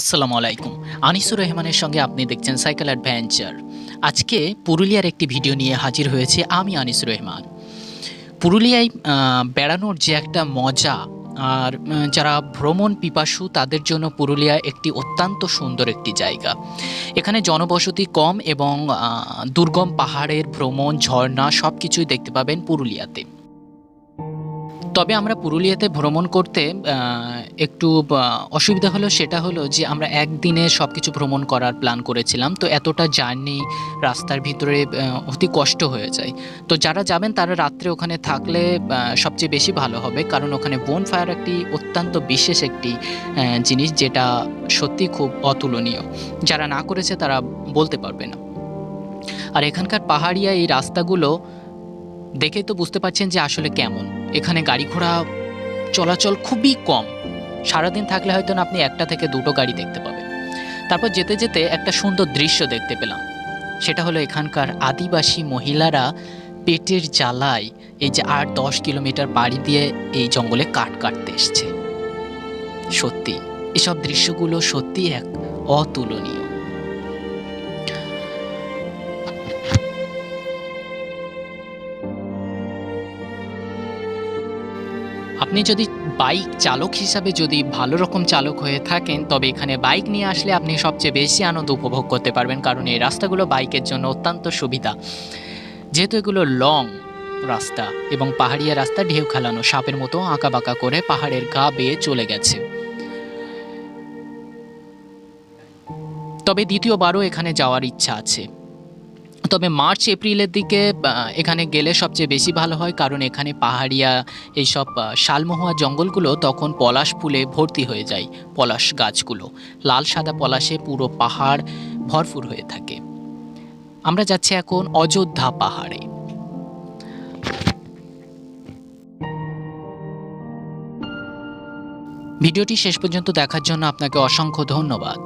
আসসালামু আলাইকুম। আনিসুর রহমানের সঙ্গে আপনি দেখছেন সাইকেল অ্যাডভেঞ্চার। আজকে পুরুলিয়ার একটি ভিডিও নিয়ে হাজির হয়েছে আমি, আনিসুর রহমান। পুরুলিয়ায় বেড়ানোর যে একটা মজা আর যারা ভ্রমণ পিপাসু তাদের জন্য পুরুলিয়া একটি অত্যন্ত সুন্দর একটি জায়গা। এখানে জনবসতি কম এবং দুর্গম পাহাড়ের ভ্রমণ, ঝর্ণা সব কিছুই দেখতে পাবেন পুরুলিয়াতে। তবে আমরা পুরুলিয়াতে ভ্রমণ করতে একটু অসুবিধা হলো সেটা হলো যে আমরা একদিনে সব কিছু ভ্রমণ করার প্ল্যান করেছিলাম। তো এতটা জার্নি রাস্তার ভিতরে অতি কষ্ট হয়ে যায়। তো যারা যাবেন তারা রাত্রে ওখানে থাকলে সবচেয়ে বেশি ভালো হবে। কারণ ওখানে বোন ফায়ার একটি অত্যন্ত বিশেষ একটি জিনিস যেটা সত্যি খুব অতুলনীয়। যারা না করেছে তারা বলতে পারবে না। আর এখানকার পাহাড়িয়া এই রাস্তাগুলো দেখে তো বুঝতে পারছেন যে আসলে কেমন। এখানে গাড়ি ঘোড়া চলাচল খুবই কম। সারাদিন থাকলে হয়তো না আপনি একটা থেকে দুটো গাড়ি দেখতে পাবেন। তারপর যেতে যেতে একটা সুন্দর দৃশ্য দেখতে পেলাম। সেটা হলো এখানকার আদিবাসী মহিলারা পেটের জ্বালায় এই যে আট দশ কিলোমিটার পাড়ি দিয়ে এই জঙ্গলে কাঠ কাটতে এসছে। সত্যি, এসব দৃশ্যগুলো সত্যি এক অতুলনীয়। আপনি যদি বাইক চালক হিসাবে যদি ভালো রকম চালক হয়ে থাকেন, তবে এখানে বাইক নিয়ে আসলে আপনি সবচেয়ে বেশি আনন্দ উপভোগ করতে পারবেন, কারণ এই রাস্তাগুলো বাইকের জন্য অত্যন্ত সুবিধা। যেহেতু এগুলো লং রাস্তা এবং পাহাড়িয়া রাস্তা, ঢেউ খেলানো, সাপের মতো আঁকা বাঁকা করে পাহাড়ের গা বেয়ে চলে গেছে। তবে দ্বিতীয়বারও এখানে যাওয়ার ইচ্ছা আছে। তবে মার্চ, এপ্রিলের দিকে এখানে গেলে সবচেয়ে বেশি ভালো হয় কারণ এখানে পাহাড়িয়া, এইসব শালমহুয়া জঙ্গলগুলো তখন পলাশ ফুলে ভর্তি হয়ে যায়, পলাশ গাছগুলো। লাল সাদা পলাশে পুরো পাহাড় ভরপুর হয়ে থাকে। আমরা যাচ্ছি এখন অযোধ্যা পাহাড়ে। ভিডিওটি শেষ পর্যন্ত দেখার জন্য আপনাকে অসংখ্য ধন্যবাদ।